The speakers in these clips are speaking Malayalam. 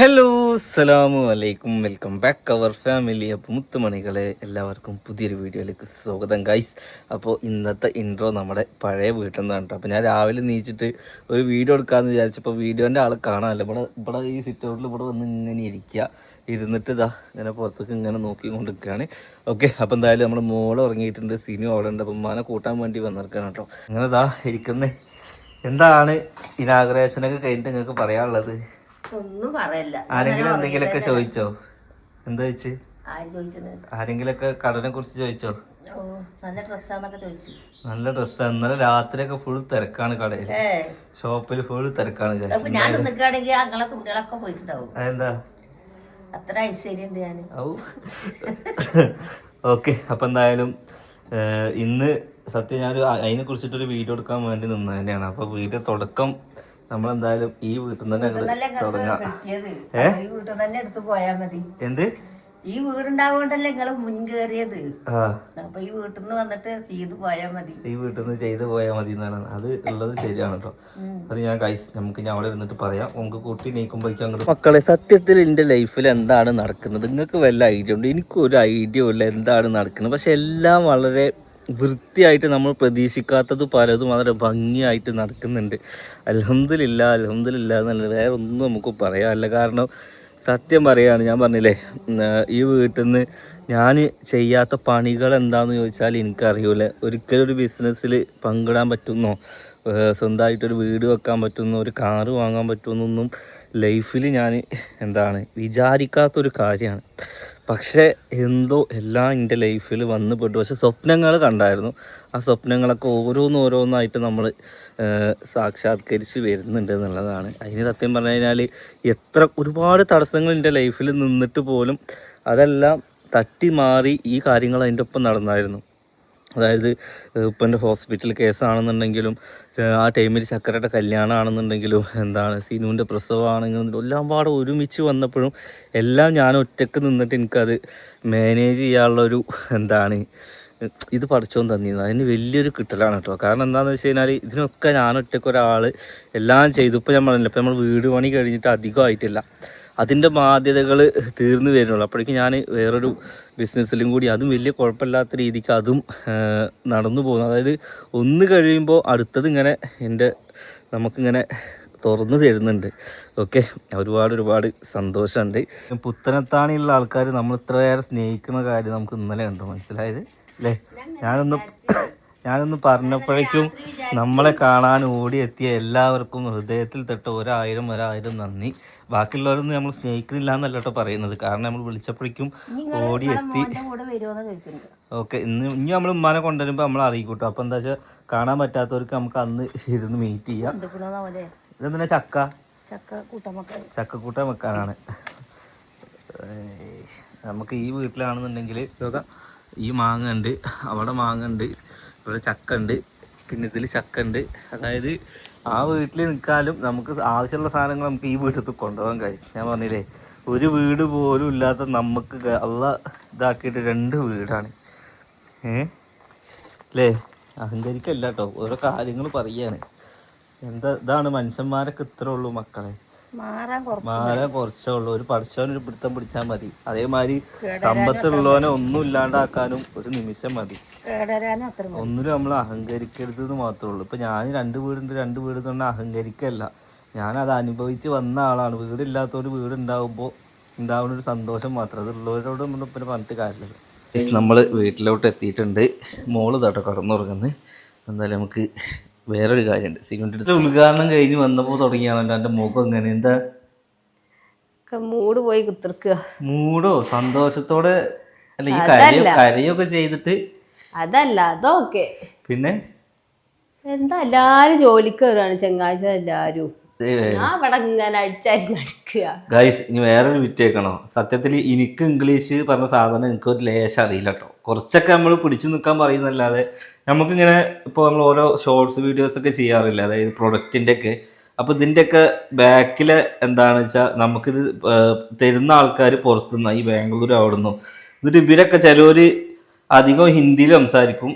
ഹലോ അസ്സലാമു അലൈക്കും വെൽക്കം ബാക്ക് അവർ ഫാമിലി അപ്പോൾ മുത്തുമണികളെ എല്ലാവർക്കും പുതിയൊരു വീഡിയോയിലേക്ക് സ്വാഗതം ഗൈസ് അപ്പോൾ ഇന്നത്തെ ഇൻട്രോ നമ്മുടെ പഴയ വീട്ടിൽ നിന്നാണ് കേട്ടോ. അപ്പോൾ ഞാൻ രാവിലെ നീച്ചിട്ട് ഒരു വീഡിയോ എടുക്കാമെന്ന് വിചാരിച്ചപ്പോൾ വീഡിയോന്റെ ആൾ കാണാമല്ലോ ഇവിടെ ഇവിടെ ഈ സിറ്റ് ഔട്ടിൽ ഇവിടെ വന്ന് ഇങ്ങനെ ഇരിക്കുക ഇരുന്നിട്ട് ഇതാ ഇങ്ങനെ പുറത്തേക്ക് ഇങ്ങനെ നോക്കിക്കൊണ്ടിരിക്കുകയാണ്. ഓക്കെ അപ്പോൾ എന്തായാലും നമ്മുടെ മോളെ ഉറങ്ങിയിട്ടുണ്ട്. സിനിമ അവിടെ ഉണ്ട് അപ്പം ഉമ്മാനെ കൂട്ടാൻ വേണ്ടി വന്നിരിക്കുകയാണ് കേട്ടോ. അങ്ങനെ ഇതാ ഇരിക്കുന്നത് എന്താണ് ഇനാഗ്രേഷനൊക്കെ കഴിഞ്ഞിട്ട് നിങ്ങൾക്ക് പറയാനുള്ളത്? ഒന്നും പറയല്ല. ആരെങ്കിലും എന്തെങ്കിലുമൊക്കെ ചോദിച്ചോ? എന്താ ചോദിച്ചു? ആരെങ്കിലൊക്കെ കടനെ കുറിച്ച് ചോദിച്ചോ? നല്ല ഡ്രസ്സാന്നൊക്കെ ചോദിച്ചു. നല്ല ഇന്നലെ രാത്രിയൊക്കെ ഫുൾ തിരക്കാണ് കടയിൽ. ഷോപ്പിൽ ഫുൾ തിരക്കാണ് ഞാൻ നിൽക്കുകയാണെങ്കിൽ അങ്ങളെ തുണികളൊക്കെ പോയിട്ടുണ്ടാവും. അതെന്താ? അത്ര ഞാൻ ഓക്കെ അപ്പൊ എന്തായാലും ഇന്ന് സത്യം ഞാൻ അതിനെ കുറിച്ചിട്ടൊരു വീഡിയോ എടുക്കാൻ വേണ്ടി നിന്നതന്നെയാണ്. അപ്പൊ വീഡിയോ തുടക്കം നമ്മളെന്തായാലും ഈ വീട്ടിൽ നിന്ന് തന്നെ തുടങ്ങാം. ഈ വീട്ടിൽ തന്നെ എടുത്തു പോയാ മതി. എന്ത്? ഈ വീടുണ്ടാവോണ്ടല്ലേ നിങ്ങൾ മുൻകേറിയത് അപ്പൊ ഈ വീട്ടിൽ നിന്ന് വന്നിട്ട് ചെയ്ത് പോയാ മതി. ഈ വീട്ടിൽ നിന്ന് ചെയ്ത് പോയാൽ മതി എന്നാണ്. അത് ഉള്ളത് ശരിയാണ് കേട്ടോ. അത് ഞാൻ കൈസ് നമുക്ക് ഞാൻ അവിടെ ഇരുന്നിട്ട് പറയാം. നമുക്ക് കൂട്ടി നീക്കുമ്പോഴേക്കും അങ്ങോട്ട് മക്കളെ സത്യത്തിൽ എന്റെ ലൈഫിൽ എന്താണ് നടക്കുന്നത്? നിങ്ങൾക്ക് വല്ല ഐഡിയ ഉണ്ട്? എനിക്കൊരു ഐഡിയ ഇല്ല എന്താണ് നടക്കുന്നത്. പക്ഷെ എല്ലാം വളരെ വൃത്തിയായിട്ട് നമ്മൾ പ്രതീക്ഷിക്കാത്തത് പലതും വളരെ ഭംഗിയായിട്ട് നടക്കുന്നുണ്ട്. അലഹമില്ല അലഹമില്ല എന്നല്ല വേറെ ഒന്നും നമുക്ക് പറയാനില്ല കാരണം സത്യം പറയുകയാണ് ഞാൻ പറഞ്ഞില്ലേ ഈ വീട്ടിൽ നിന്ന് ഞാൻ ചെയ്യാത്ത പണികൾ എന്താണെന്ന് ചോദിച്ചാൽ എനിക്കറിയൂല. ഒരിക്കലും ഒരു ബിസിനസ്സിൽ പങ്കിടാൻ പറ്റുന്നോ സ്വന്തമായിട്ടൊരു വീട് വെക്കാൻ പറ്റുന്നോ ഒരു കാറ് വാങ്ങാൻ പറ്റുമെന്നൊന്നും ലൈഫിൽ ഞാൻ എന്താണ് വിചാരിക്കാത്തൊരു കാര്യമാണ്. പക്ഷേ എന്തോ എല്ലാം എന്റെ ലൈഫിൽ വന്നു പെട്ടു. പക്ഷെ സ്വപ്നങ്ങൾ കണ്ടായിരുന്നു. ആ സ്വപ്നങ്ങളൊക്കെ ഓരോന്ന് ഓരോന്നായിട്ട് നമ്മൾ സാക്ഷാത്കരിച്ച് വരുന്നുണ്ട് എന്നുള്ളതാണ്. അതിന് സത്യം പറഞ്ഞു കഴിഞ്ഞാൽ എത്ര ഒരുപാട് തടസ്സങ്ങൾ എന്റെ ലൈഫിൽ നിന്നിട്ട് പോലും അതെല്ലാം തട്ടി മാറി ഈ കാര്യങ്ങൾ അതിന്റെ ഒപ്പം നടന്നായിരുന്നു. അതായത് ഉപ്പന്റെ ഹോസ്പിറ്റൽ കേസാണെന്നുണ്ടെങ്കിലും ആ ടൈമിൽ ചക്കരയുടെ കല്യാണമാണെന്നുണ്ടെങ്കിലും എന്താണ് സിനുവിന്റെ പ്രസവമാണെങ്കിലും എല്ലാം പാടെ ഒരുമിച്ച് വന്നപ്പോഴും എല്ലാം ഞാൻ ഒറ്റയ്ക്ക് നിന്നിട്ട് എനിക്കത് മാനേജ് ചെയ്യാനുള്ളൊരു എന്താണ് ഇത് പഠിച്ചോൻ തന്നിരുന്നു. അതിന് വലിയൊരു കിട്ടലാണ് കേട്ടോ. കാരണം എന്താണെന്ന് വെച്ച് കഴിഞ്ഞാൽ ഇതിനൊക്കെ ഞാൻ ഒറ്റയ്ക്ക് ഒരാൾ എല്ലാം ചെയ്തു. ഇപ്പോൾ ഞാൻ പറഞ്ഞില്ല ഇപ്പം നമ്മൾ വീട് പണി കഴിഞ്ഞിട്ട് അധികമായിട്ടില്ല. അതിന്റെ ബാധ്യതകൾ തീർന്നു വരുന്നുള്ളൂ. അപ്പോഴേക്കും ഞാൻ വേറൊരു ബിസിനസ്സിലും കൂടി അതും വലിയ കുഴപ്പമില്ലാത്ത രീതിക്ക് അതും നടന്നു പോകുന്നു. അതായത് ഒന്ന് കഴിയുമ്പോൾ അടുത്തത് ഇങ്ങനെ എന്റെ നമുക്കിങ്ങനെ തുറന്നു തരുന്നുണ്ട്. ഓക്കെ ഒരുപാട് ഒരുപാട് സന്തോഷമുണ്ട്. പുത്തനത്താണിയുള്ള ആൾക്കാർ നമ്മൾ ഇത്രയേറെ സ്നേഹിക്കുന്ന കാര്യം നമുക്ക് ഇന്നലെ ഉണ്ട് മനസ്സിലായത്? അല്ലേ? ഞാനൊന്ന് ഞാനൊന്ന് പറഞ്ഞപ്പോഴേക്കും നമ്മളെ കാണാൻ ഓടിയെത്തിയ എല്ലാവർക്കും ഹൃദയത്തിൽ തൊട്ട് ഒരായിരം ഒരായിരം നന്ദി. ബാക്കിയുള്ളവരൊന്നും നമ്മൾ സ്നേഹിക്കുന്നില്ല എന്നല്ല കേട്ടോ പറയുന്നത്. കാരണം നമ്മൾ വിളിച്ചപ്പോഴേക്കും ഓടിയെത്തി എത്തി. ഓക്കെ ഇന്ന് ഇനി നമ്മൾ ഉമ്മാനെ കൊണ്ടുവരുമ്പോൾ നമ്മൾ അറിയിക്കൂട്ടോ. അപ്പം എന്താ വെച്ചാൽ കാണാൻ പറ്റാത്തവർക്ക് നമുക്ക് അന്ന് ഇരുന്ന് മീറ്റ് ചെയ്യാം. ഇതെന്താ ഇതെന്തിനാ ചക്ക? ചക്ക കൂട്ടം വെക്കാനാണ്. നമുക്ക് ഈ വീട്ടിലാണെന്നുണ്ടെങ്കിൽ ഈ മാങ്ങ ഉണ്ട് അവിടെ മാങ്ങ ഉണ്ട്. ഇവിടെ ചക്ക ഉണ്ട് പിന്നെ ഇതിൽ ചക്ക ഉണ്ട് അതായത് ആ വീട്ടിൽ നിൽക്കാലും നമുക്ക് ആവശ്യമുള്ള സാധനങ്ങൾ നമുക്ക് ഈ വീട്ടിൽ കൊണ്ടുപോകാൻ കഴിയും. ഞാൻ പറഞ്ഞില്ലേ ഒരു വീട് പോലും ഇല്ലാത്ത നമുക്ക് അള്ള ഇതാക്കിയിട്ട് രണ്ട് വീടാണ്. ഏ? അല്ലേ അഹങ്കരിക്കല്ല കേട്ടോ ഓരോ കാര്യങ്ങൾ പറയാണ്. എന്താ ഇതാണ് മനുഷ്യന്മാരൊക്കെ ഇത്ര ഉള്ളൂ മക്കളെ. മാറാൻ കുറച്ച് ഉള്ളൂ ഒരു പഠിച്ചവനൊരു പിടുത്തം പിടിച്ചാൽ മതി. അതേമാതിരി സമ്പത്തുള്ളവനെ ഒന്നും ഇല്ലാണ്ടാക്കാനും ഒരു നിമിഷം മതി. ഒന്നിനും നമ്മൾ അഹങ്കരിക്കരുത് എന്ന് മാത്രമേ ഉള്ളൂ ഇപ്പൊ ഞാൻ രണ്ട് വീടുണ്ട് രണ്ട് വീട് തന്നെ അഹങ്കരിക്കല്ല. ഞാൻ അത് അനുഭവിച്ച് വന്ന ആളാണ്. വീടില്ലാത്തവർ വീട് ഉണ്ടാവുമ്പോൾ ഉണ്ടാവുന്ന ഒരു സന്തോഷം മാത്രം. അത് ഉള്ളവരോട് നമ്മൾ പിന്നെ പറഞ്ഞിട്ട് കാര്യമില്ല നമ്മൾ വീട്ടിലോട്ട് എത്തിയിട്ടുണ്ട്. മോൾ തട്ടോ കടന്നുറങ്ങുന്നത്. എന്തായാലും നമുക്ക് വേറൊരു കാര്യമുണ്ട് സിനിമയുടെ ഉദ്ഘാടനം കഴിഞ്ഞ് വന്നപ്പോൾ തുടങ്ങിയാണല്ലോ എന്റെ മുഖം എങ്ങനെ എന്താ? മൂട് പോയി കുത്തിർക്കുക മൂടോ? സന്തോഷത്തോടെ അല്ല ഈ കരയോ കരയൊക്കെ ചെയ്തിട്ട് അതല്ല അതൊക്കെ. പിന്നെ? എന്താ എല്ലാരും ജോലിക്ക് വരാണ്. ചെങ്ങാഴ്ച എല്ലാരും. ഗൈസ് ഇനി വേറൊരു വിറ്റേക്കണോ? സത്യത്തിൽ എനിക്ക് ഇംഗ്ലീഷ് പറഞ്ഞ സാധനം എനിക്ക് ഒരു ലേശം അറിയില്ല കേട്ടോ കുറച്ചൊക്കെ നമ്മൾ പിടിച്ചു നിൽക്കാൻ പറയുന്നല്ലാതെ നമുക്കിങ്ങനെ ഇപ്പോൾ നമ്മൾ ഓരോ ഷോർട്സ് വീഡിയോസ് ഒക്കെ ചെയ്യാറില്ല? അതായത് പ്രൊഡക്റ്റിന്റെ ഒക്കെ അപ്പോൾ ഇതിന്റെയൊക്കെ ബാക്കിൽ എന്താണെന്ന് വെച്ചാൽ നമുക്കിത് തരുന്ന ആൾക്കാർ പുറത്തുനിന്ന് ഈ ബാംഗ്ലൂർ അവിടെ നിന്നും എന്നിട്ട് ഇവരൊക്കെ ചിലവർ അധികം ഹിന്ദിയിൽ സംസാരിക്കും.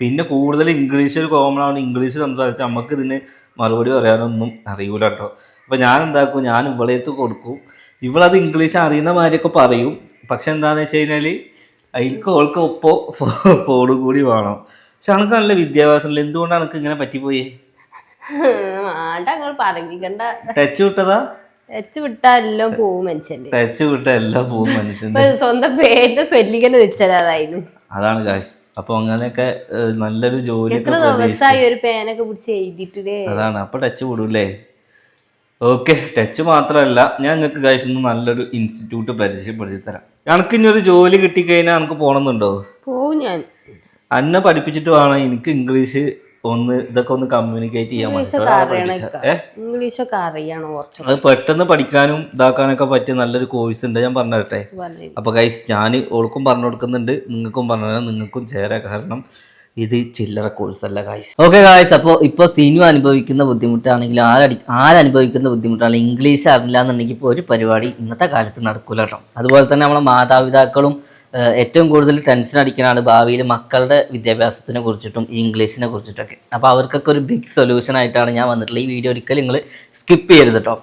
പിന്നെ കൂടുതൽ ഇംഗ്ലീഷിൽ കോമൺ ആണ്. ഇംഗ്ലീഷിൽ സംസാരിച്ചാൽ നമുക്ക് ഇതിന് മറുപടി പറയാനൊന്നും അറിയൂല കേട്ടോ അപ്പോൾ ഞാൻ എന്താക്കും ഞാൻ ഇവളേത്ത് കൊടുക്കും. ഇവളത് ഇംഗ്ലീഷ് അറിയുന്ന മാതിരിയൊക്കെ പറയും. പക്ഷെ എന്താണെന്ന് വെച്ച് കഴിഞ്ഞാൽ അതിൽക്ക് ഓൾക്ക് ഒപ്പോ ഫോൺ കൂടി വേണം. പക്ഷെ അനക്ക് നല്ല വിദ്യാഭ്യാസം എന്തുകൊണ്ടാണ് എനിക്ക് ഇങ്ങനെ പറ്റിപ്പോയി? പറയിക്കണ്ട ടച്ച് വിട്ടതാ? ടച്ച് വിട്ടാ എല്ലാം പോവും മനുഷ്യന്റെ. ടച്ച് വിട്ടാ എല്ലാം പോകും മനുഷ്യന്റെ. സ്വന്തം പേരിന്റെ സ്പെല്ലിങ്ങനെ വെച്ചത് അതാണ് കാശ് അപ്പൊ അങ്ങനെയൊക്കെ നല്ലൊരു ജോലി എത്ര ദിവസമായി ഒരു പേനൊക്കെ പിടിച്ച് എഴുതിയിട്ടില്ലേ? അതാണ്. അപ്പൊ ടച്ച് വിടൂല്ലേ? ഓക്കെ ടച്ച് മാത്രമല്ല ഞാൻ നിങ്ങൾക്ക് ഗൈസ് ഒന്ന് നല്ലൊരു ഇൻസ്റ്റിറ്റ്യൂട്ട് പരിചയപ്പെടുത്തി തരാം എനിക്ക് ഇനി ഒരു ജോലി കിട്ടിക്കഴിഞ്ഞാൽ എനിക്ക് പോകണമെന്നുണ്ടോ പോകും ഞാൻ. അന്നെ പഠിപ്പിച്ചിട്ട് വേണം എനിക്ക് ഇംഗ്ലീഷ് ഒന്ന് ഇതൊക്കെ ഒന്ന് കമ്മ്യൂണിക്കേറ്റ് ചെയ്യാൻ ഇംഗ്ലീഷൊക്കെ അറിയണം അത് പെട്ടെന്ന് പഠിക്കാനും ഇതാക്കാനൊക്കെ പറ്റിയ നല്ലൊരു കോഴ്സ് ഉണ്ട് ഞാൻ പറഞ്ഞു തരട്ടെ അപ്പൊ ഗൈസ് ഞാൻ ഓൾക്കും പറഞ്ഞു കൊടുക്കുന്നുണ്ട് നിങ്ങൾക്കും പറഞ്ഞു നിങ്ങൾക്കും ചേരാ. കാരണം ഇത് ചില്ലറ അല്ല ഗൈസ് ഓക്കെ ഗായ്സ് അപ്പോൾ ഇപ്പോൾ സിനിമ അനുഭവിക്കുന്ന ബുദ്ധിമുട്ടാണെങ്കിലും ആരടി ആരനുഭവിക്കുന്ന ബുദ്ധിമുട്ടാണെങ്കിലും ഇംഗ്ലീഷ് അറിയില്ല എന്നുണ്ടെങ്കിൽ ഇപ്പോൾ ഒരു പരിപാടി ഇന്നത്തെ കാലത്ത് നടക്കൂല കേട്ടോ അതുപോലെ തന്നെ നമ്മളെ മാതാപിതാക്കളും ഏറ്റവും കൂടുതൽ ടെൻഷൻ അടിക്കുന്നതാണ് ഭാവിയിൽ മക്കളുടെ വിദ്യാഭ്യാസത്തിനെ കുറിച്ചിട്ടും ഇംഗ്ലീഷിനെ കുറിച്ചിട്ടൊക്കെ. അപ്പോൾ അവർക്കൊക്കെ ഒരു ബിഗ് സൊല്യൂഷൻ ആയിട്ടാണ് ഞാൻ വന്നിട്ടുള്ളത്. ഈ വീഡിയോ ഒരിക്കലും നിങ്ങൾ സ്കിപ്പ് ചെയ്യരുത് കേട്ടോ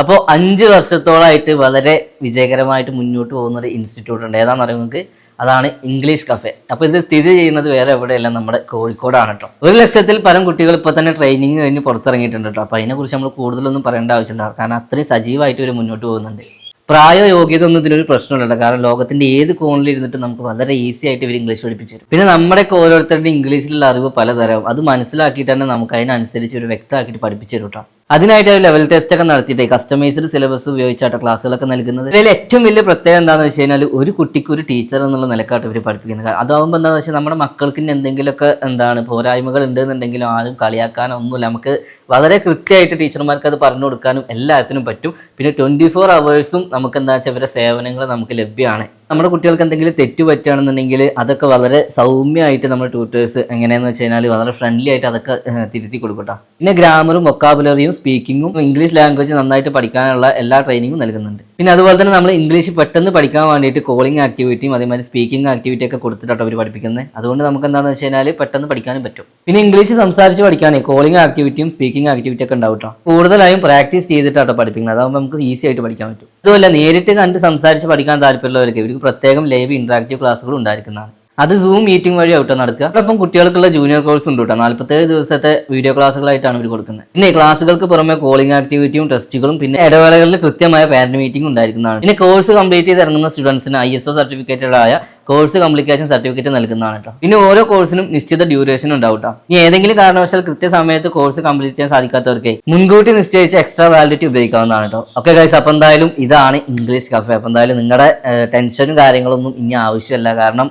അപ്പോൾ അഞ്ച് വർഷത്തോളമായിട്ട് വളരെ വിജയകരമായിട്ട് മുന്നോട്ട് പോകുന്ന ഒരു ഇൻസ്റ്റിറ്റ്യൂട്ട് ഉണ്ട് ഏതാണെന്ന് പറയുന്നത് അതാണ് ഇംഗ്ലീഷ് കഫേ അപ്പോൾ ഇത് സ്ഥിതി ചെയ്യുന്നത് വേറെ എവിടെയല്ല നമ്മുടെ കോഴിക്കോടാണ് കേട്ടോ ഒരു ലക്ഷത്തിൽ പരം കുട്ടികൾ ഇപ്പോൾ തന്നെ ട്രെയിനിങ് കഴിഞ്ഞ് പുറത്തിറങ്ങിയിട്ടുണ്ട് കേട്ടോ അപ്പോൾ അതിനെക്കുറിച്ച് നമ്മൾ കൂടുതലൊന്നും പറയേണ്ട ആവശ്യമില്ല. കാരണം അത്രയും സജീവമായിട്ട് ഇവർ മുന്നോട്ട് പോകുന്നുണ്ട്. പ്രായ യോഗ്യത ഒന്നും ഇതിലൊരു പ്രശ്നമില്ല കാരണം ലോകത്തിന്റെ ഏത് കോണിൽ ഇരുന്നിട്ട് നമുക്ക് വളരെ ഈസി ആയിട്ട് ഇവർ ഇംഗ്ലീഷ് പഠിപ്പിച്ചു തരും പിന്നെ നമ്മുടെയൊക്കെ ഓരോരുത്തരുടെ ഇംഗ്ലീഷിലുള്ള അറിവ് പലതരം. അത് മനസ്സിലാക്കിയിട്ട് തന്നെ നമുക്ക് അതിനനുസരിച്ച് ഒരു വ്യക്തമാക്കിയിട്ട് പഠിപ്പിച്ചു തരും കേട്ടോ അതിനായിട്ട് ഒരു ലെവൽ ടെസ്റ്റ് ഒക്കെ നടത്തിയിട്ട്. കസ്റ്റമൈസ്ഡ് സിലബസ് ഉപയോഗിച്ചാട്ടോ ക്ലാസ്സുകളൊക്കെ നൽകുന്നത്. ഇതിൽ ഏറ്റവും വലിയ പ്രത്യേകത എന്താണെന്ന് വെച്ച് കഴിഞ്ഞാൽ ഒരു കുട്ടിക്ക് ഒരു ടീച്ചർ എന്നുള്ള നിലക്കാട്ട് ഇവർ പഠിപ്പിക്കുന്നത്. അതാവുമ്പോൾ എന്താണെന്ന് വെച്ചാൽ നമ്മുടെ മക്കൾക്ക് എന്തെങ്കിലുമൊക്കെ എന്താണ് പോരായ്മകൾ ഉണ്ടെന്നുണ്ടെങ്കിലും ആരും കളിയാക്കാനോ ഒന്നുമില്ല നമുക്ക് വളരെ കൃത്യമായിട്ട് ടീച്ചർമാർക്ക് അത് പറഞ്ഞു കൊടുക്കാനും എല്ലാത്തിനും പറ്റും. പിന്നെ ട്വന്റി ഫോർ അവേഴ്സും നമുക്ക് എന്താ വെച്ചാൽ ഇവരുടെ സേവനങ്ങൾ നമുക്ക് ലഭ്യമാണ്. നമ്മുടെ കുട്ടികൾക്ക് എന്തെങ്കിലും തെറ്റ് പറ്റുകയാണെന്നുണ്ടെങ്കിൽ അതൊക്കെ വളരെ സൗമ്യമായിട്ട് നമ്മൾ ട്യൂട്ടേഴ്സ് എങ്ങനെയാന്ന് വെച്ച് കഴിഞ്ഞാൽ വളരെ ഫ്രണ്ട്ലി ആയിട്ട് അതൊക്കെ തിരുത്തി കൊടുക്കട്ടോ. പിന്നെ ഗ്രാമറും വൊക്കാബുലറിയും സ്പീക്കിങ്ങും ഇംഗ്ലീഷ് ലാംഗ്വേജ് നന്നായിട്ട് പഠിക്കാനുള്ള എല്ലാ ട്രെയിനിങ്ങും നൽകുന്നുണ്ട്. പിന്നെ അതുപോലെ തന്നെ നമ്മൾ ഇംഗ്ലീഷ് പെട്ടെന്ന് പഠിക്കാൻ വേണ്ടിയിട്ട് കോളിംഗ് ആക്ടിവിറ്റിയും അതേമാതിരി സ്പീക്കിംഗ് ആക്ടിവിറ്റി ഒക്കെ കൊടുത്തിട്ടാണ് അവർ പഠിപ്പിക്കുന്നത് അതുകൊണ്ട് നമുക്ക് എന്താണെന്ന് വെച്ച് കഴിഞ്ഞാൽ പെട്ടെന്ന് പഠിക്കാനും പറ്റും. പിന്നെ ഇംഗ്ലീഷ് സംസാരിച്ച് പഠിക്കാനേ കോളിംഗ് ആക്ടിവിറ്റിയും സ്പീക്കിംഗ് ആക്ടിവിറ്റി ഒക്കെ ഉണ്ടാവും കേട്ടോ കൂടുതലായും പ്രാക്ടീസ് ചെയ്തിട്ടാണ് പഠിപ്പിക്കുന്നത് അതാകുമ്പോൾ നമുക്ക് ഈസി ആയിട്ട് പഠിക്കാൻ പറ്റും. അതുമല്ല നേരിട്ട് കണ്ട് സംസാരിച്ച് പഠിക്കാൻ താല്പര്യമുള്ളവർക്ക് ഇവർക്ക് പ്രത്യേകം ലൈവ് ഇന്ററാക്റ്റീവ് ക്ലാസ്സുകൾ ഉണ്ടായിരിക്കുന്നതാണ്. അത് സൂം മീറ്റിംഗ് വഴി ഔട്ടോ നടക്കുക. അതോടൊപ്പം കുട്ടികൾക്കുള്ള ജൂനിയർ കോഴ്സ് ഉണ്ട് കേട്ടോ നാല്പത്തേഴ് ദിവസത്തെ വീഡിയോ ക്ലാസ്സുകളായിട്ടാണ് ഇവർ കൊടുക്കുന്നത്. പിന്നെ ക്ലാസ്സുകൾക്ക് പുറമെ കോളിംഗ് ആക്ടിവിറ്റിയും ടെസ്റ്റുകളും പിന്നെ ഇടവേളകളിൽ കൃത്യമായ പാരന്റ് മീറ്റിംഗ് ഉണ്ടായിരിക്കുന്നതാണ്. പിന്നെ കോഴ്സ് കംപ്ലീറ്റ് ചെയ്ത് ഇറങ്ങുന്ന സ്റ്റുഡൻസിന് ഐ എസ് ഒ സർട്ടിഫിക്കറ്റുകളായ കോഴ്സ് കംപ്ലിക്കേഷൻ സർട്ടിഫിക്കറ്റ് നൽകുന്നതാണ് കേട്ടോ പിന്നെ ഓരോ കോഴ്സിനും നിശ്ചിത ഡ്യൂറേഷൻ ഉണ്ടാവും കേട്ടോ ഇനി ഏതെങ്കിലും കാരണവശാൽ കൃത്യസമയത്ത് കോഴ്സ് കംപ്ലീറ്റ് ചെയ്യാൻ സാധിക്കാത്തവർക്ക് മുൻകൂട്ടി നിശ്ചയിച്ച എക്സ്ട്രാ വാലിഡിറ്റി ഉപയോഗിക്കാവുന്നതാണ് കേട്ടോ ഓക്കെ ഗൈസ് അപ്പം എന്തായാലും ഇതാണ് ഇംഗ്ലീഷ് കഫേ അപ്പം എന്തായാലും നിങ്ങളുടെ ടെൻഷനും കാര്യങ്ങളൊന്നും ഇനി ആവശ്യമല്ല. കാരണം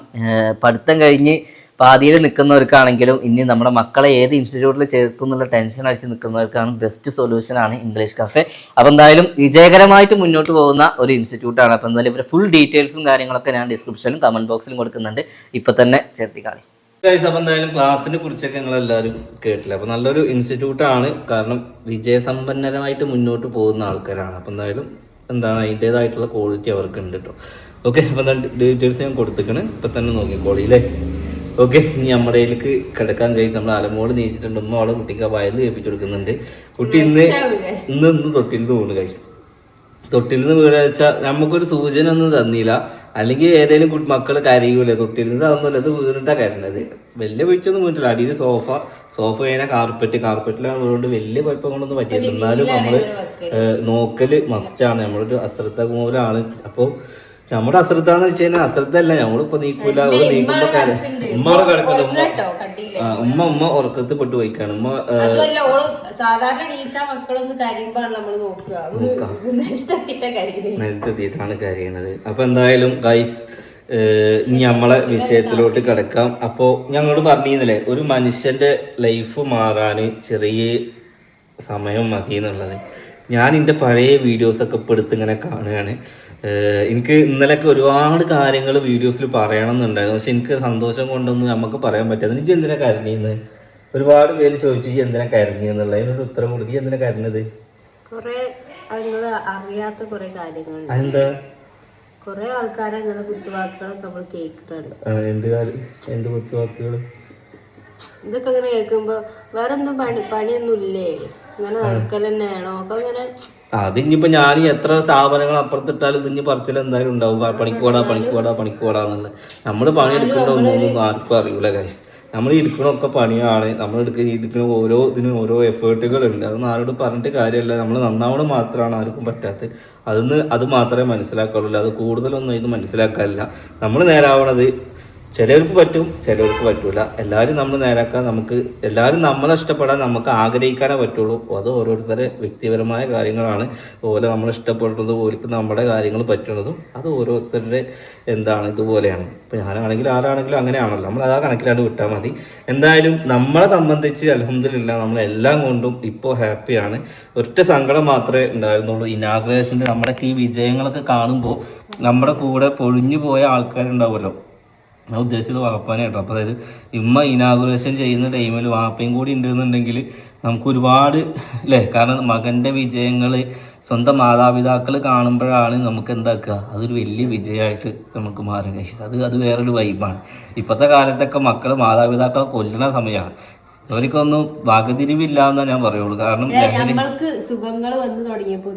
പഠിത്തം കഴിഞ്ഞ് പാതിയിൽ നിൽക്കുന്നവർക്കാണെങ്കിലും ഇനി നമ്മുടെ മക്കളെ ഏത് ഇൻസ്റ്റിറ്റ്യൂട്ടിൽ ചേർക്കും എന്നുള്ള ടെൻഷൻ അടിച്ച് നിൽക്കുന്നവർക്കാണ് ബെസ്റ്റ് സൊല്യൂഷനാണ് ഇംഗ്ലീഷ് കഫേ അപ്പോൾ എന്തായാലും വിജയകരമായിട്ട് മുന്നോട്ട് പോകുന്ന ഒരു ഇൻസ്റ്റിറ്റ്യൂട്ടാണ് അപ്പോൾ എന്തായാലും ഇവരുടെ ഫുൾ ഡീറ്റെയിൽസും കാര്യങ്ങളൊക്കെ ഞാൻ ഡിസ്ക്രിപ്ഷനും കമന്റ് ബോക്സിലും കൊടുക്കുന്നുണ്ട്. ഇപ്പോൾ തന്നെ ചേർത്തിക്കാളി. അപ്പം എന്തായാലും ക്ലാസ്സിനെ കുറിച്ചൊക്കെ നിങ്ങളെല്ലാവരും കേട്ടില്ല? അപ്പോൾ നല്ലൊരു ഇൻസ്റ്റിറ്റ്യൂട്ടാണ് കാരണം വിജയസമ്പന്നരമായിട്ട് മുന്നോട്ട് പോകുന്ന ആൾക്കാരാണ്. അപ്പോൾ എന്തായാലും എന്താണ് അതിന്റെതായിട്ടുള്ള ക്വാളിറ്റി അവർക്ക് ഉണ്ട് കേട്ടോ ഓക്കെ അപ്പൊ ഡീറ്റെയിൽസ് ഞാൻ കൊടുത്തേക്കണ്. ഇപ്പം തന്നെ നോക്കിക്കോളി അല്ലേ ഓക്കെ ഇനി നമ്മുടെ കയ്യിലേക്ക് കിടക്കാൻ കഴിച്ച് നമ്മൾ അലമോട് നീച്ചിട്ടുണ്ട്. ഉമ്മ അവളെ കുട്ടിക്ക് ആ വയലിൽ കേൾപ്പിച്ചു കൊടുക്കുന്നുണ്ട്. കുട്ടി ഇന്ന് ഇന്ന് ഇന്ന് തൊട്ടിൽ തോന്നുന്നു കഴിച്ചു തൊട്ടിൽ നിന്ന് വീഴ വെച്ചാൽ നമുക്കൊരു സൂചന ഒന്നും തന്നില്ല. അല്ലെങ്കിൽ ഏതെങ്കിലും കുട്ടി മക്കൾ കരയൂല തൊട്ടിൽ നിന്ന് അതൊന്നുമല്ല അത് വീണിട്ടാ കരണ്ടത് വലിയ വീഴ്ചയൊന്നും വീണിട്ടില്ല. അടിയിൽ സോഫ സോഫ കഴിഞ്ഞാൽ കാർപ്പറ്റ് കാർപ്പറ്റിലാണ് വീണ്ടുകൊണ്ട് വലിയ കുഴപ്പങ്ങളൊന്നും പറ്റിയില്ല എന്നാലും നമ്മൾ ഏഹ്, നോക്കൽ മസ്റ്റാണ് നമ്മളൊരു അശ്രദ്ധ മൂലമാണ്. അപ്പോൾ നമ്മുടെ അശ്രദ്ധ എന്ന് വെച്ച് കഴിഞ്ഞാൽ അശ്രദ്ധല്ല നമ്മളിപ്പോ നീക്കൂല അവൾ നീക്കുമ്പോ ഉമ്മ കിടക്കുന്നു ഉമ്മ ആ, ഉമ്മ ഉമ്മ ഉറക്കത്ത് പെട്ട് പോയിക്കാണ്. ഉമ്മ സാധാരണ മക്കളൊന്ന് കരയുമ്പോഴാണ് നമ്മൾ നോക്കുക. നിലത്തെത്തിയിട്ടാണ് കരയണത്. അപ്പൊ എന്തായാലും ഗൈസ് നമ്മളെ വിഷയത്തിലോട്ട് കിടക്കാം. അപ്പോൾ ഞങ്ങളോട് പറഞ്ഞിരുന്നില്ലേ ഒരു മനുഷ്യന്റെ ലൈഫ് മാറാൻ ചെറിയ സമയം മതി എന്നുള്ളത് ഞാൻ എന്റെ പഴയ വീഡിയോസൊക്കെ ഇപ്പോൾ എടുത്ത് ഇങ്ങനെ കാണുകയാണ്. എനിക്ക് ഇന്നലെയൊക്കെ ഒരുപാട് കാര്യങ്ങൾ വീഡിയോസിൽ പറയണം എന്നുണ്ടായിരുന്നു പക്ഷെ എനിക്ക് സന്തോഷം കൊണ്ടൊന്നും നമുക്ക് പറയാൻ പറ്റാതെ എനിക്ക് എന്തിനാ കരഞ്ഞിന്ന്? ഒരുപാട് പേര് ചോദിച്ചു "ഇയ്യ് എന്തിനാ കരഞ്ഞു എന്നുള്ള അതിനൊരു ഉത്തരം കൊടുക്കുക എന്തിനാ കരഞ്ഞത്? അറിയാത്ത കൊറേ കൊറേ ആൾക്കാരെ അങ്ങനെ കുത്തുവാക്കുകളൊക്കെ നമ്മൾ കേൾക്കുന്നുണ്ട് ആ, എന്ത് എന്ത് കുത്തുവാക്കുകൾ ഇതൊക്കെ അങ്ങനെ കേൾക്കുമ്പോ വേറെ ഒന്നും പണി പണിയൊന്നും ഇല്ലേ ഇങ്ങനെ നടക്കൽ തന്നെയാണോ ഒക്കെ അങ്ങനെ അത് ഇനിയിപ്പോ ഞാൻ എത്ര സ്ഥാപനങ്ങൾ അപ്പുറത്തിട്ടാലും ഇതിഞ്ഞ് പറച്ചിൽ എന്തായാലും ഉണ്ടാവും. പണിക്കോടാ പണിക്കോടാ പണിക്കോടാ എന്നുള്ളത് നമ്മൾ പണിയെടുക്കേണ്ട ഒന്നും ആർക്കും അറിയൂല കാശ് നമ്മൾ എടുക്കണൊക്കെ പണിയാണ്. നമ്മൾ എടുക്കുന്ന എടുക്കുന്ന ഓരോ ഇതിനും ഓരോ എഫേർട്ടുകൾ ഉണ്ട് അതൊന്നും ആരോട് പറഞ്ഞിട്ട് കാര്യമല്ല നമ്മൾ നന്നാവണം മാത്രമാണ് ആർക്കും പറ്റാത്തത് അതൊന്ന് അത് മാത്രമേ മനസ്സിലാക്കാറുള്ളൂ അത് കൂടുതലൊന്നും ഇത് മനസ്സിലാക്കാറില്ല നമ്മൾ നേരാവണത് ചിലർക്ക് പറ്റും ചിലർക്ക് പറ്റൂല. എല്ലാവരും നമ്മൾ നേരാക്കാൻ നമുക്ക് എല്ലാവരും നമ്മൾ ഇഷ്ടപ്പെടാൻ നമുക്ക് ആഗ്രഹിക്കാനേ പറ്റുള്ളൂ. അത് ഓരോരുത്തരുടെ വ്യക്തിപരമായ കാര്യങ്ങളാണ്. അതുപോലെ നമ്മൾ ഇഷ്ടപ്പെടുന്നത് ഓർക്ക് നമ്മുടെ കാര്യങ്ങൾ പറ്റുന്നതും അത് ഓരോരുത്തരുടെ എന്താണ് ഇതുപോലെയാണ്. ഇപ്പം ഞാനാണെങ്കിലും ആരാണെങ്കിലും അങ്ങനെയാണല്ലോ. നമ്മൾ അതാ കണക്കിലാണ്ട് കണക്കിലാണ് വിട്ടാൽ മതി. എന്തായാലും നമ്മളെ സംബന്ധിച്ച് അലഹമില്ല നമ്മളെല്ലാം കൊണ്ടും ഇപ്പോൾ ഹാപ്പിയാണ്. ഒറ്റ സങ്കടം മാത്രമേ ഉണ്ടായിരുന്നുള്ളൂ. ഇനാഗ്രേഷന്റെ നമ്മുടെ ഈ വിജയങ്ങളൊക്കെ കാണുമ്പോൾ നമ്മുടെ കൂടെ പൊഴിഞ്ഞു പോയ ആൾക്കാരുണ്ടാവുമല്ലോ. ഞാൻ ഉദ്ദേശിച്ചത് വാപ്പാനെ കേട്ടോ. അപ്പോൾ അതായത് ഇമ്മ ഇനാഗുറേഷൻ ചെയ്യുന്ന ടൈമിൽ വാപ്പയും കൂടി ഉണ്ടെന്നുണ്ടെങ്കിൽ നമുക്ക് ഒരുപാട് അല്ലേ കാരണം മകന്റെ വിജയങ്ങൾ സ്വന്തം മാതാപിതാക്കൾ കാണുമ്പോഴാണ് നമുക്ക് എന്താക്കുക? അതൊരു വലിയ വിജയമായിട്ട് നമുക്ക് മാറുക. അത് അത് വേറൊരു വൈബാണ് ഇപ്പോഴത്തെ കാലത്തൊക്കെ മക്കൾ മാതാപിതാക്കളെ കൊല്ലുന്ന സമയമാണ് അവർക്കൊന്നും വകതിരിവില്ല എന്നാ ഞാൻ പറയുള്ളൂ. കാരണം നമ്മൾക്ക് സുഖങ്ങൾ വന്നു തുടങ്ങിയപ്പോ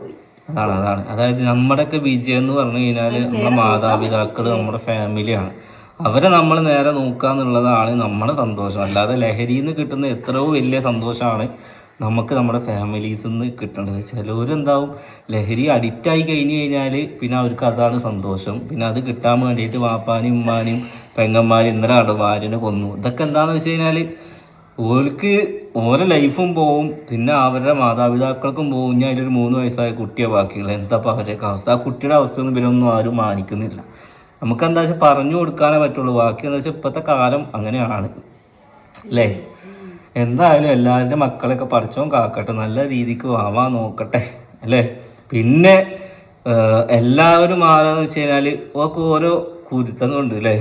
പോയി. അതാണ് അതാണ്. അതായത് നമ്മുടെയൊക്കെ വിജയം എന്ന് പറഞ്ഞു കഴിഞ്ഞാൽ നമ്മുടെ മാതാപിതാക്കൾ നമ്മുടെ ഫാമിലിയാണ് അവരെ നമ്മൾ നേരെ നോക്കുക എന്നുള്ളതാണ് നമ്മുടെ സന്തോഷം. അല്ലാതെ ലഹരിയിൽ നിന്ന് കിട്ടുന്ന എത്രയോ വലിയ സന്തോഷമാണ് നമുക്ക് നമ്മുടെ ഫാമിലീസിൽ നിന്ന് കിട്ടേണ്ടത് ചിലവരെന്താവും ലഹരി അഡിക്റ്റായി കഴിഞ്ഞ് കഴിഞ്ഞാൽ പിന്നെ അവർക്ക് അതാണ് സന്തോഷം. പിന്നെ അത് കിട്ടാൻ വേണ്ടിയിട്ട് വാപ്പാനും ഉമ്മാനും പെങ്ങന്മാരും ഇന്നലെ ഭാര്യനെ കൊന്നു. ഇതൊക്കെ എന്താണെന്ന് വെച്ച് കഴിഞ്ഞാൽ ഓൾക്ക് ഓരോ ലൈഫും പോവും പിന്നെ അവരുടെ മാതാപിതാക്കൾക്കും പോവും. ഞാൻ ഒരു മൂന്ന് വയസ്സായ കുട്ടിയെ ബാക്കിയുള്ളത് എന്താ അവരുടെയൊക്കെ അവസ്ഥ? ആ കുട്ടിയുടെ അവസ്ഥ അവസ്ഥയൊന്നും ഇവരൊന്നും ആരും മാനിക്കുന്നില്ല. നമുക്ക് എന്താ വെച്ചാൽ പറഞ്ഞു കൊടുക്കാനേ പറ്റുള്ളൂ. ബാക്കി എന്താ വെച്ചാൽ ഇപ്പോഴത്തെ കാലം അങ്ങനെയാണ്. അല്ലേ? എന്തായാലും എല്ലാവരുടെ മക്കളൊക്കെ പഠിച്ചോ കാക്കട്ടെ. നല്ല രീതിക്ക് വാവാൻ നോക്കട്ടെ. അല്ലേ? പിന്നെ എല്ലാവരും മാറാന്ന് വെച്ച് കഴിഞ്ഞാൽ ഒക്കെ ഓരോ കുരുത്തങ്ങളുണ്ട് അല്ലേ?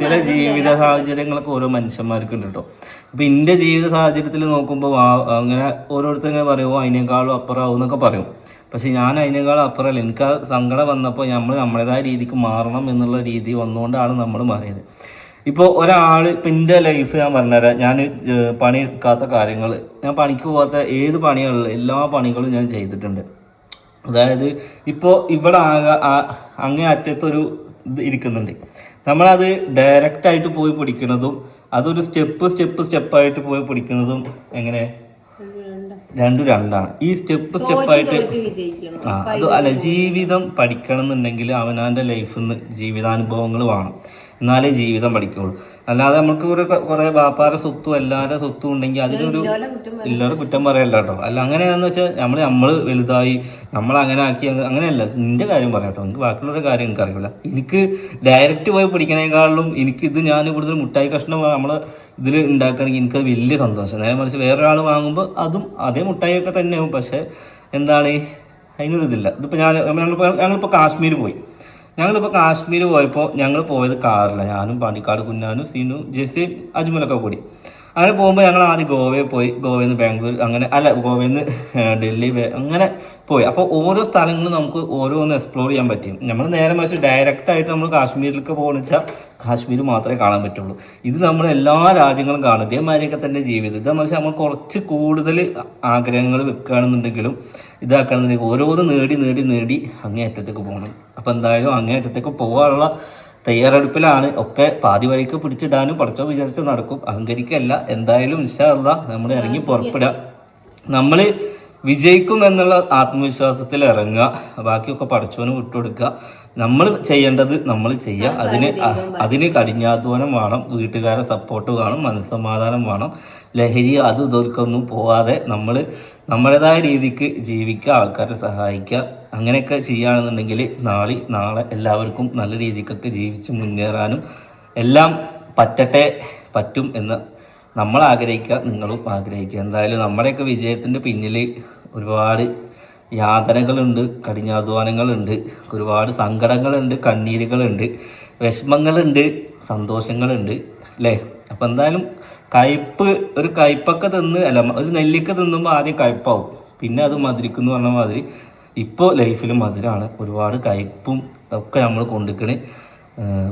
ചില ജീവിത സാഹചര്യങ്ങളൊക്കെ ഓരോ മനുഷ്യന്മാർക്ക് ഉണ്ട് കേട്ടോ. അപ്പൊ എന്റെ ജീവിത സാഹചര്യത്തിൽ നോക്കുമ്പോൾ അങ്ങനെ ഓരോരുത്തർ ഇങ്ങനെ പറയുമോ അതിനേക്കാളും അപ്പുറമാവും എന്നൊക്കെ പറയും. പക്ഷേ ഞാൻ അതിനേക്കാളും അപ്പുറമല്ല എനിക്ക് ആ സങ്കടം വന്നപ്പോൾ നമ്മൾ നമ്മുടേതായ രീതിക്ക് മാറണം എന്നുള്ള രീതി വന്നുകൊണ്ടാണ് നമ്മൾ മാറിയത്. ഇപ്പോൾ ഒരാൾ ഇപ്പം എന്റെ ലൈഫ് ഞാൻ പറഞ്ഞുതരാം ഞാൻ പണി എടുക്കാത്ത കാര്യങ്ങൾ ഞാൻ പണിക്ക് പോകാത്ത ഏത് പണികളിലും എല്ലാ പണികളും ഞാൻ ചെയ്തിട്ടുണ്ട്. അതായത് ഇപ്പോൾ ഇവിടെ ആകെ അങ്ങേ അറ്റത്തൊരു ഇത് ഇരിക്കുന്നുണ്ട്. നമ്മളത് ഡയറക്റ്റായിട്ട് പോയി പിടിക്കുന്നതും അതൊരു സ്റ്റെപ്പ് സ്റ്റെപ്പ് സ്റ്റെപ്പായിട്ട് പോയി പിടിക്കുന്നതും എങ്ങനെ? രണ്ടു രണ്ടാണ്. ഈ സ്റ്റെപ്പ് സ്റ്റെപ്പായിട്ട് ആ അത് അല്ല ജീവിതം പഠിക്കണം എന്നുണ്ടെങ്കിൽ അവനാന്റെ ലൈഫിൽ നിന്ന് ജീവിതാനുഭവങ്ങൾ വേണം. എന്നാലേ ജീവിതം പഠിക്കുള്ളൂ. അല്ലാതെ നമുക്ക് ഒരു കുറേ വ്യാപാര സ്വത്തും എല്ലാവരുടെ സ്വത്തും ഉണ്ടെങ്കിൽ അതിനൊരു ഇല്ലാതെ കുറ്റം പറയല്ല കേട്ടോ. അല്ല അങ്ങനെയാണെന്ന് വെച്ചാൽ നമ്മൾ നമ്മൾ വലുതായി നമ്മൾ അങ്ങനെ ആക്കി അങ്ങ- അങ്ങനെയല്ല. നിന്റെ കാര്യം പറയാം കേട്ടോ. എനിക്ക് ബാക്കിയുള്ളവരുടെ കാര്യം എനിക്ക് അറിയില്ല. എനിക്ക് ഡയറക്റ്റ് പോയി പഠിക്കണേക്കാളും എനിക്ക് ഇത് ഞാൻ കൂടുതൽ മുട്ടായി കഷ്ണം നമ്മൾ ഇതിൽ ഉണ്ടാക്കുകയാണെങ്കിൽ എനിക്കത് വലിയ സന്തോഷം. നേരെ മറിച്ച് വേറൊരാൾ വാങ്ങുമ്പോൾ അതും അതേ മുട്ടായിയൊക്കെ തന്നെയാവും. പക്ഷേ എന്താണ്? അതിനൊരു ഇതില്ല ഇതിപ്പോൾ ഞാൻ ഞങ്ങളിപ്പോൾ ഞങ്ങളിപ്പോൾ കാശ്മീർ പോയി. ഞങ്ങളിപ്പോൾ കാശ്മീർ പോയപ്പോൾ ഞങ്ങൾ പോയത് കാറില്ല ഞാനും പാണ്ടിക്കാട് കുഞ്ഞാനും സീനു ജെസ്സിയും അജ്മലൊക്കെ കൂടി. അങ്ങനെ പോകുമ്പോൾ ഞങ്ങൾ ആദ്യം ഗോവയിൽ പോയി. ഗോവയിൽ നിന്ന് ബാംഗ്ലൂർ അങ്ങനെ അല്ല ഗോവയിൽ നിന്ന് ഡൽഹി അങ്ങനെ പോയി. അപ്പോൾ ഓരോ സ്ഥലങ്ങളും നമുക്ക് ഓരോന്ന് എക്സ്പ്ലോർ ചെയ്യാൻ പറ്റും. നമ്മൾ നേരെ മറിച്ച് ഡയറക്റ്റ് ആയിട്ട് നമ്മൾ കാശ്മീരിലേക്ക് പോകുന്ന വെച്ചാൽ കാശ്മീർ മാത്രമേ കാണാൻ പറ്റുള്ളൂ. ഇത് നമ്മൾ എല്ലാ രാജ്യങ്ങളും കാണും. ഇതേമാതിരിയൊക്കെ തന്നെ ജീവിതം. ഇതെന്ന് വെച്ചാൽ നമ്മൾ കുറച്ച് കൂടുതൽ ആഗ്രഹങ്ങൾ വെക്കുകയാണെന്നുണ്ടെങ്കിലും ഇതാക്കുകയാണെന്നുണ്ടെങ്കിൽ ഓരോന്ന് നേടി നേടി നേടി അങ്ങേയറ്റത്തേക്ക് പോകണം. അപ്പോൾ എന്തായാലും അങ്ങേയറ്റത്തേക്ക് പോകാനുള്ള തയ്യാറെടുപ്പിലാണ് ഒക്കെ പാതി വഴിക്ക് പിടിച്ചിടാനും പഠിച്ചോ വിചാരിച്ച് നടക്കും. അഹങ്കരിക്കല്ല. എന്തായാലും ഇൻഷാല്ല നമ്മൾ ഇറങ്ങി പുറപ്പെടാം. നമ്മൾ വിജയിക്കും എന്നുള്ള ആത്മവിശ്വാസത്തിൽ ഇറങ്ങുക. ബാക്കിയൊക്കെ പഠിച്ചവന് വിട്ടുകൊടുക്കുക. നമ്മൾ ചെയ്യേണ്ടത് നമ്മൾ ചെയ്യുക. അതിന് അതിന് കഠിനാധ്വാനം വേണം. വീട്ടുകാരെ സപ്പോർട്ട് വേണം മനസ്സമാധാനം വേണം. ലഹരി അത് ഇതൊന്നും പോവാതെ നമ്മൾ നമ്മുടേതായ രീതിക്ക് ജീവിക്കുക ആൾക്കാരെ സഹായിക്കുക. അങ്ങനെയൊക്കെ ചെയ്യുകയാണെന്നുണ്ടെങ്കിൽ നാളെ നാളെ എല്ലാവർക്കും നല്ല രീതിക്കൊക്കെ ജീവിച്ച് മുന്നേറാനും എല്ലാം പറ്റട്ടെ പറ്റും എന്ന് നമ്മൾ ആഗ്രഹിക്കുക നിങ്ങളും ആഗ്രഹിക്കുക. എന്തായാലും നമ്മുടെയൊക്കെ വിജയത്തിന്റെ പിന്നിൽ ഒരുപാട് യാതനകളുണ്ട് കഠിനാധ്വാനങ്ങളുണ്ട് ഒരുപാട് സങ്കടങ്ങളുണ്ട് കണ്ണീരുകളുണ്ട് വിഷമങ്ങളുണ്ട് സന്തോഷങ്ങളുണ്ട് അല്ലേ? അപ്പം എന്തായാലും കയ്പ്പ് ഒരു കയ്പ്പൊക്കെ തിന്ന് അല്ല ഒരു നെല്ലിക്ക തിന്നുമ്പോൾ ആദ്യം കയ്പ്പാവും. പിന്നെ അത് മധുരിക്കുന്നു പറഞ്ഞ മാതിരി ഇപ്പോൾ ലൈഫിൽ മധുരമാണ് ഒരുപാട് കയ്പ്പും ഒക്കെ നമ്മൾ കൊണ്ടുക്കണ്.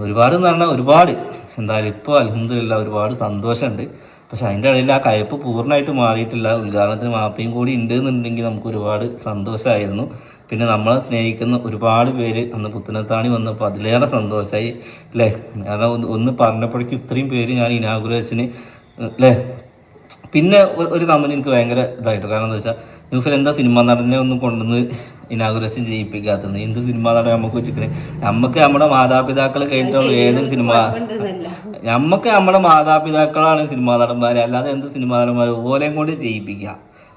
ഒരുപാട് എന്ന് പറഞ്ഞാൽ ഒരുപാട്. എന്തായാലും ഇപ്പോൾ അലഹമില്ല ഒരുപാട് സന്തോഷമുണ്ട്. പക്ഷെ അതിന്റെ ഇടയിൽ ആ കയ്പ് പൂർണമായിട്ട് മാറിയിട്ടില്ല. ഉദ്ഘാടനത്തിന് മാപ്പയും കൂടി ഉണ്ട് എന്നുണ്ടെങ്കിൽ നമുക്ക് ഒരുപാട് സന്തോഷമായിരുന്നു. പിന്നെ നമ്മളെ സ്നേഹിക്കുന്ന ഒരുപാട് പേര് അന്ന് പുത്തനത്താണി വന്നപ്പോൾ അതിലേറെ സന്തോഷമായി അല്ലേ? കാരണം ഒന്ന് പറഞ്ഞപ്പോഴേക്കും ഇത്രയും പേര് ഞാൻ ഇനാഗുറേഷന് അല്ലേ? പിന്നെ ഒരു കമ്പനി എനിക്ക് ഭയങ്കര ഇതായിട്ട് കാരണം എന്താ വെച്ചാൽ ന്യൂഫിൽ എന്താ സിനിമാ നടനെ ഒന്നും കൊണ്ടുവന്ന് ഇനാഗുറേഷൻ ചെയ്യിപ്പിക്കാത്തത്? എന്ത് സിനിമാ നടൻ നമുക്ക് വെച്ചിട്ട് നമുക്ക് നമ്മുടെ മാതാപിതാക്കൾ കഴിഞ്ഞിട്ടുള്ള ഏതൊരു സിനിമ? നമുക്ക് നമ്മുടെ മാതാപിതാക്കളാണ് സിനിമാ നടന്മാരെ. അല്ലാതെ എന്ത് സിനിമാ നടന്മാർ ഓലെയും കൊണ്ട് ചെയ്യിപ്പിക്കുക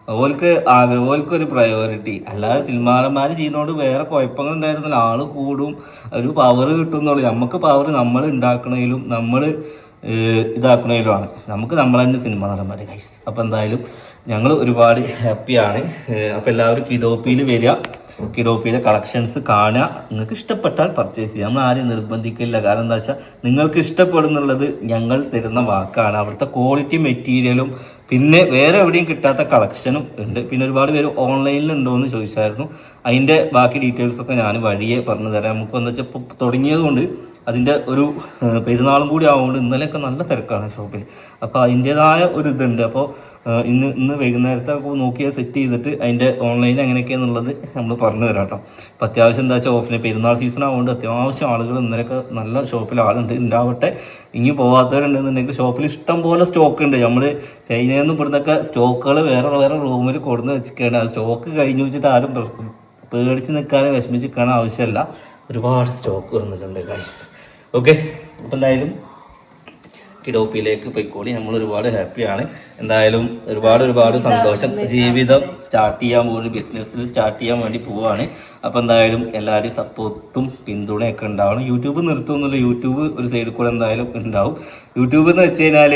ഓൽക്ക് ആഗ്രഹം ഓൽക്ക് ഒരു പ്രയോറിറ്റി അല്ലാതെ സിനിമാ നടന്മാർ ചെയ്യുന്നതുകൊണ്ട് വേറെ കുഴപ്പങ്ങൾ ഉണ്ടായിരുന്നില്ല. ആൾ കൂടും ഒരു പവർ കിട്ടും എന്നുള്ളൂ നമുക്ക് പവർ നമ്മൾ ഉണ്ടാക്കണേലും നമ്മൾ ഇതാക്കണേലുമാണ് നമുക്ക് നമ്മൾ തന്നെ സിനിമ നടന്മാർ കൈസ് അപ്പോൾ എന്തായാലും ഞങ്ങൾ ഒരുപാട് ഹാപ്പിയാണ്. അപ്പോൾ എല്ലാവരും കിഡോപ്പിയിൽ വരിക. കിഡോപ്പിയിലെ കളക്ഷൻസ് കാണുക. നിങ്ങൾക്ക് ഇഷ്ടപ്പെട്ടാൽ പർച്ചേസ് ചെയ്യാം. നമ്മൾ ആരും നിർബന്ധിക്കില്ല. കാരണം എന്താ വെച്ചാൽ നിങ്ങൾക്ക് ഇഷ്ടപ്പെടുന്നുള്ളത് ഞങ്ങൾ തരുന്ന വാക്കാണ്. അവിടുത്തെ ക്വാളിറ്റി മെറ്റീരിയലും പിന്നെ വേറെ എവിടെയും കിട്ടാത്ത കളക്ഷനും ഉണ്ട്. പിന്നെ ഒരുപാട് പേര് ഓൺലൈനിൽ ഉണ്ടോ എന്ന് ചോദിച്ചായിരുന്നു. അതിന്റെ ബാക്കി ഡീറ്റെയിൽസൊക്കെ ഞാൻ വഴിയെ പറഞ്ഞു തരാം. നമുക്ക് എന്താ വെച്ചാൽ തുടങ്ങിയതുകൊണ്ട് അതിന്റെ ഒരു പെരുന്നാളും കൂടി ആവുകൊണ്ട് ഇന്നലെയൊക്കെ നല്ല തിരക്കാണ് ഷോപ്പിൽ അപ്പോൾ അതിന്റേതായ ഒരു ഇതുണ്ട്. അപ്പോൾ ഇന്ന് ഇന്ന് വൈകുന്നേരത്തെ നോക്കിയാൽ സെറ്റ് ചെയ്തിട്ട് അതിന്റെ ഓൺലൈൻ എങ്ങനെയൊക്കെയാണെന്നുള്ളത് നമ്മൾ പറഞ്ഞു തരാം കേട്ടോ. അപ്പോൾ അത്യാവശ്യം എന്താ വെച്ചാൽ ഓഫിന് പെരുന്നാൾ സീസൺ ആവുകൊണ്ട് അത്യാവശ്യം ആളുകൾ ഇന്നലെയൊക്കെ നല്ല ഷോപ്പിൽ ആളുണ്ട് ഉണ്ടാവട്ടെ ഇനി പോകാത്തവരുണ്ടെന്നുണ്ടെങ്കിൽ ഷോപ്പിൽ ഇഷ്ടം പോലെ സ്റ്റോക്ക് ഉണ്ട്. നമ്മൾ ചൈനയിൽ നിന്ന് ഇവിടുന്നൊക്കെ സ്റ്റോക്കുകൾ വേറെ വേറെ റൂമിൽ കൊടുന്ന് വെച്ചിരിക്കുകയാണ് ആ സ്റ്റോക്ക് കഴിഞ്ഞു വെച്ചിട്ട് ആരും പേടിച്ച് നിൽക്കാനും വിഷമിച്ച് നിൽക്കാനും ആവശ്യമില്ല ഒരുപാട് സ്റ്റോക്ക് വന്നിട്ടുണ്ട് ഗൈസ് ഓക്കെ അപ്പോൾ എന്തായാലും കിഡോപ്പിയിലേക്ക് പോയിക്കോളി നമ്മൾ ഒരുപാട് ഹാപ്പിയാണ് എന്തായാലും ഒരുപാട് ഒരുപാട് സന്തോഷം ജീവിതം സ്റ്റാർട്ട് ചെയ്യാൻ പോകുന്ന ബിസിനസ്സിൽ സ്റ്റാർട്ട് ചെയ്യാൻ വേണ്ടി പോവാണ് അപ്പോൾ എന്തായാലും എല്ലാവരുടെയും സപ്പോർട്ടും പിന്തുണയൊക്കെ ഉണ്ടാവണം യൂട്യൂബ് നിർത്തുന്നില്ല യൂട്യൂബ് ഒരു സൈഡിൽ കൂടെ എന്തായാലും ഉണ്ടാവും യൂട്യൂബ് എന്ന് വെച്ച് കഴിഞ്ഞാൽ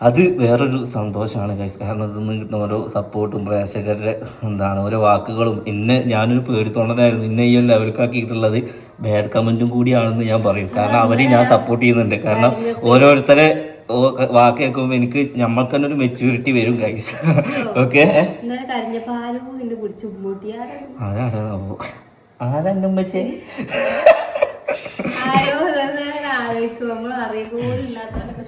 അത് വേറൊരു സന്തോഷമാണ് ഗൈസ് കാരണം ഇതിൽ നിന്ന് കിട്ടുന്ന ഓരോ സപ്പോർട്ടും പ്രേക്ഷകരുടെ എന്താണ് ഓരോ വാക്കുകളും എന്നെ ഞാനൊരു പേടിത്തൊണ്ടനായിരുന്നു. ഇന്നെ ഈ ഒരു ലെവൽക്കാക്കിയിട്ടുള്ളത് ബാഡ് കമന്റും കൂടിയാണെന്ന് ഞാൻ പറയും. കാരണം അവരെ ഞാൻ സപ്പോർട്ട് ചെയ്യുന്നുണ്ട്. കാരണം ഓരോരുത്തരെ വാക്ക് കേൾക്കുമ്പോൾ എനിക്ക് നമ്മൾക്ക് തന്നെ ഒരു മെച്യൂരിറ്റി വരും ഗൈസ് ഓക്കെ ആരോ ആരോ അതാണ് ആരെന്നെ ഉമ്മച്ചേ? ആരോ ആലോചിക്കും നമ്മൾ അറിയുമ്പോലും ഇല്ലാത്തവരൊക്കെ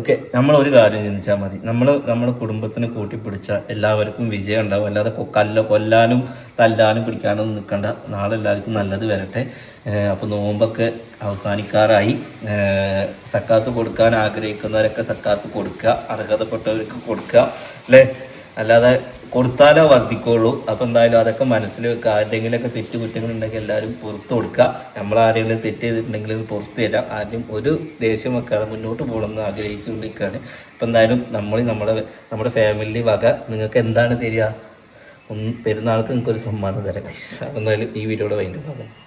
ഓക്കെ നമ്മൾ ഒരു കാര്യം ചിന്തിച്ചാൽ മതി. നമ്മൾ നമ്മുടെ കുടുംബത്തിന് കൂട്ടിപ്പിടിച്ച എല്ലാവർക്കും വിജയം ഉണ്ടാവും. അല്ലാതെ കല്ല കൊല്ലാനും തല്ലാനും പിടിക്കാനും നിൽക്കണ്ട നാളെ എല്ലാവർക്കും നല്ലത് വരട്ടെ. അപ്പോൾ നോമ്പൊക്കെ അവസാനിക്കാറായി. സക്കാത്ത് കൊടുക്കാൻ ആഗ്രഹിക്കുന്നവരൊക്കെ സക്കാത്ത് കൊടുക്കുക. അർഹതപ്പെട്ടവർക്ക് കൊടുക്കുക. അല്ലേ? അല്ലാതെ കൊടുത്താലേ വർദ്ധിക്കുള്ളൂ. അപ്പോൾ എന്തായാലും അതൊക്കെ മനസ്സിൽ വെക്കുക ആരുടെങ്കിലൊക്കെ തെറ്റ് കുറ്റങ്ങൾ ഉണ്ടെങ്കിൽ എല്ലാവരും പുറത്തു കൊടുക്കുക നമ്മൾ ആരെങ്കിലും തെറ്റ് ചെയ്തിട്ടുണ്ടെങ്കിൽ പുറത്തു തരാം. ആദ്യം ഒരു ദേഷ്യം വെക്കാതെ മുന്നോട്ട് പോകണമെന്ന് ആഗ്രഹിച്ചുകൊണ്ടിരിക്കുകയാണ്. അപ്പോൾ എന്തായാലും നമ്മൾ നമ്മുടെ നമ്മുടെ ഫാമിലി വക നിങ്ങൾക്ക് എന്താണ് തരിക? പെരുന്നാൾക്ക് നിങ്ങൾക്ക് ഒരു സമ്മാനം തരാം എന്തായാലും ഈ വീഡിയോയുടെ വൈകിട്ട്